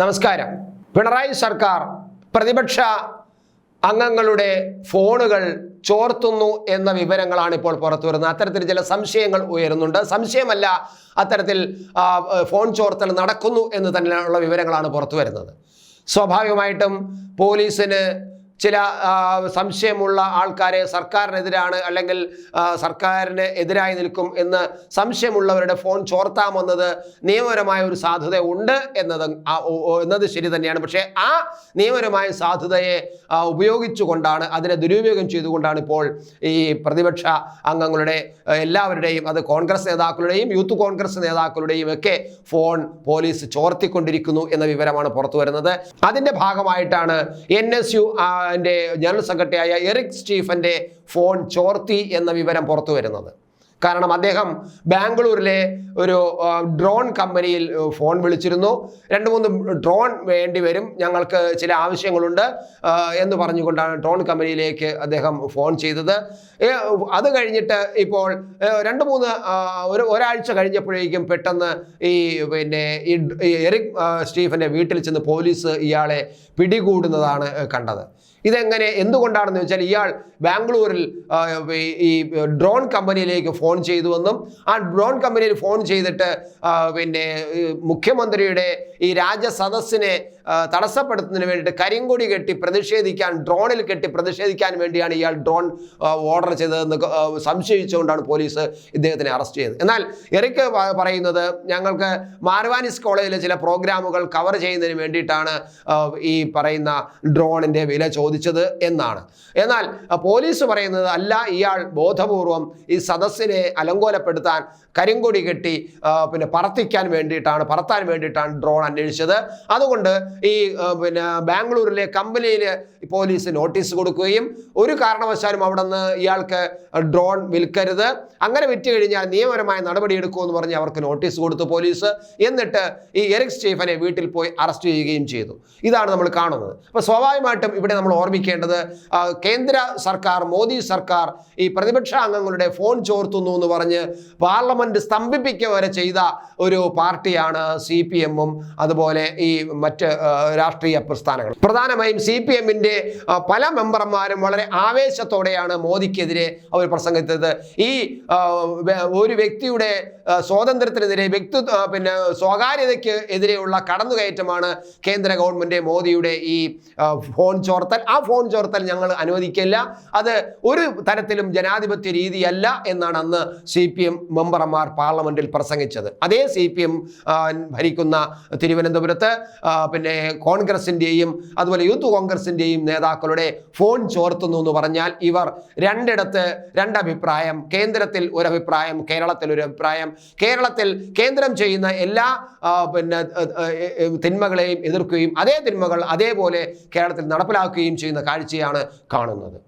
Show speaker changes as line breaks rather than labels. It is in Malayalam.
നമസ്കാരം. പിണറായി സർക്കാർ പ്രതിപക്ഷ അംഗങ്ങളുടെ ഫോണുകൾ ചോർത്തുന്നു എന്ന വിവരങ്ങളാണ് ഇപ്പോൾ പുറത്തു വരുന്നത്. അത്തരത്തിൽ ചില സംശയങ്ങൾ ഉയരുന്നുണ്ട്. സംശയമല്ല അത്തരത്തിൽ ഫോൺ ചോർത്തൽ നടക്കുന്നു എന്ന് തന്നെയുള്ള വിവരങ്ങളാണ് പുറത്തു വരുന്നത്. സ്വാഭാവികമായിട്ടും പോലീസിന് ചില സംശയമുള്ള ആൾക്കാരെ സർക്കാരിനെതിരാണ് അല്ലെങ്കിൽ സർക്കാരിന് എതിരായി നിൽക്കും എന്ന് സംശയമുള്ളവരുടെ ഫോൺ ചോർത്താമെന്നത് നിയമപരമായ ഒരു സാധ്യത ഉണ്ട് എന്നത് എന്നത് ശരി തന്നെയാണ്. പക്ഷേ ആ നിയമപരമായ സാധ്യതയെ ഉപയോഗിച്ചുകൊണ്ടാണ് അതിനെ ദുരുപയോഗം ചെയ്തുകൊണ്ടാണ് ഇപ്പോൾ ഈ പ്രതിപക്ഷ അംഗങ്ങളുടെ എല്ലാവരുടെയും അത് കോൺഗ്രസ് നേതാക്കളുടെയും യൂത്ത് കോൺഗ്രസ് നേതാക്കളുടെയും ഒക്കെ ഫോൺ പോലീസ് ചോർത്തിക്കൊണ്ടിരിക്കുന്നു എന്ന വിവരമാണ് പുറത്തു വരുന്നത് അതിന്റെ ഭാഗമായിട്ടാണ് എൻ എസ് യു ജനറൽ സെക്രട്ടറിയായ എറിക് സ്റ്റീഫന്റെ ഫോൺ ചോർത്തി എന്ന വിവരം പുറത്തു വരുന്നത് കാരണം അദ്ദേഹം ബാംഗ്ലൂരിലെ ഒരു ഡ്രോൺ കമ്പനിയിൽ ഫോൺ വിളിച്ചിരുന്നു. രണ്ട് മൂന്ന് ഡ്രോൺ വേണ്ടി വരും. ഞങ്ങൾക്ക് ചില ആവശ്യങ്ങളുണ്ട് എന്ന് പറഞ്ഞുകൊണ്ടാണ് ഡ്രോൺ കമ്പനിയിലേക്ക് അദ്ദേഹം ഫോൺ ചെയ്തത്. അത് കഴിഞ്ഞിട്ട് ഇപ്പോൾ രണ്ട് മൂന്ന് ഒരു ഒരാഴ്ച കഴിഞ്ഞപ്പോഴേക്കും പെട്ടെന്ന് ഈ പിന്നെ ഈ എറിക് സ്റ്റീഫന്റെ വീട്ടിൽ ചെന്ന് പോലീസ് ഇയാളെ പിടികൂടുന്നതാണ് കണ്ടത്. ഇതെങ്ങനെ എന്തുകൊണ്ടാണെന്ന് വെച്ചാൽ ഇയാൾ ബാംഗ്ലൂരിൽ ഈ ഡ്രോൺ കമ്പനിയിലേക്ക് ഫോൺ ചെയ്തുവെന്നും ആ ഡ്രോൺ കമ്പനിയിൽ ഫോൺ ചെയ്തിട്ട് പിന്നെ മുഖ്യമന്ത്രിയുടെ ഈ രാജസദസ്സിനെ തടസ്സപ്പെടുത്തുന്നതിന് വേണ്ടിയിട്ട് കരിങ്കൊടി കെട്ടി പ്രതിഷേധിക്കാൻ ഡ്രോണിൽ കെട്ടി പ്രതിഷേധിക്കാൻ വേണ്ടിയാണ് ഇയാൾ ഡ്രോൺ ഓർഡർ ചെയ്തതെന്ന് സംശയിച്ചുകൊണ്ടാണ് പോലീസ് ഇദ്ദേഹത്തിനെ അറസ്റ്റ് ചെയ്തത്. എന്നാൽ എറിക്ക് പറയുന്നത് ഞങ്ങൾക്ക് മാർവാനിസ് കോളേജിലെ ചില പ്രോഗ്രാമുകൾ കവർ ചെയ്യുന്നതിന് വേണ്ടിയിട്ടാണ് ഈ പറയുന്ന ഡ്രോണിന്റെ വില ചോദിച്ചത് എന്നാണ്. എന്നാൽ പോലീസ് പറയുന്നത് അല്ല ഇയാൾ ബോധപൂർവം ഈ സദസ്സിനെ അലങ്കോലപ്പെടുത്താൻ കരിങ്കൊടി കെട്ടി പിന്നെ പറത്തിക്കാൻ വേണ്ടിയിട്ടാണ് പറത്താൻ വേണ്ടിയിട്ടാണ് ഡ്രോൺ അന്വേഷിച്ചത്. അതുകൊണ്ട് ഈ പിന്നെ ബാംഗ്ലൂരിലെ കമ്പനിയിൽ പോലീസ് നോട്ടീസ് കൊടുക്കുകയും ഒരു കാരണവശാലും അവിടെ നിന്ന് ഇയാൾക്ക് ഡ്രോൺ വിൽക്കരുത്. അങ്ങനെ വിറ്റ് കഴിഞ്ഞാൽ നിയമപരമായ നടപടിയെടുക്കുമെന്ന് പറഞ്ഞ് അവർക്ക് നോട്ടീസ് കൊടുത്തു പോലീസ്. എന്നിട്ട് ഈ എറിക് സ്റ്റീഫനെ വീട്ടിൽ പോയി അറസ്റ്റ് ചെയ്യുകയും ചെയ്തു. ഇതാണ് നമ്മൾ കാണുന്നത്. അപ്പോൾ സ്വാഭാവികമായിട്ടും ഇവിടെ നമ്മൾ ഓർമ്മിക്കേണ്ടത് കേന്ദ്ര സർക്കാർ മോദി സർക്കാർ ഈ പ്രതിപക്ഷ അംഗങ്ങളുടെ ഫോൺ ചോർത്തുന്നു എന്ന് പറഞ്ഞ് പാർലമെന്റ് സ്തംഭിപ്പിക്കുക വരെ ചെയ്ത ഒരു പാർട്ടിയാണ് സി പി എമ്മും അതുപോലെ ഈ മറ്റ് രാഷ്ട്രീയ പ്രസ്ഥാനങ്ങൾ പ്രധാനമായും സി പി എമ്മിന്റെ പല മെമ്പർമാരും വളരെ ആവേശത്തോടെയാണ് മോദിക്കെതിരെ അവർ പ്രസംഗിച്ചത്. ഈ ഒരു വ്യക്തിയുടെ സ്വാതന്ത്ര്യത്തിനെതിരെ വ്യക്തി പിന്നെ സ്വകാര്യതയ്ക്ക് എതിരെയുള്ള കടന്നുകയറ്റമാണ് കേന്ദ്ര ഗവൺമെന്റ് മോദിയുടെ ഈ ഫോൺ ചോർത്തൽ. ആ ഫോൺ ചോർത്തൽ ഞങ്ങൾ അനുവദിക്കില്ല. അത് ഒരു തരത്തിലും ജനാധിപത്യ രീതിയല്ല എന്നാണ് അന്ന് സി പി എം മെമ്പർമാർ പാർലമെന്റിൽ പ്രസംഗിച്ചത്. അതേ സി പി എം ഭരിക്കുന്ന തിരുവനന്തപുരത്ത് പിന്നെ കോൺഗ്രസിന്റെയും അതുപോലെ യൂത്ത് കോൺഗ്രസിന്റെയും നേതാക്കളുടെ ഫോൺ ചോർത്തുന്നു എന്ന് പറഞ്ഞാൽ ഇവർ രണ്ടിടത്ത് രണ്ടഭിപ്രായം കേന്ദ്രത്തിൽ ഒരു അഭിപ്രായം കേരളത്തിൽ ഒരു അഭിപ്രായം കേരളത്തിൽ കേന്ദ്രം ചെയ്യുന്ന എല്ലാ പിന്നെ തിന്മകളെയും എതിർക്കുകയും അതേ തിന്മകൾ അതേപോലെ കേരളത്തിൽ നടപ്പിലാക്കുകയും ചെയ്യുന്ന കാഴ്ചയാണ് കാണുന്നത്.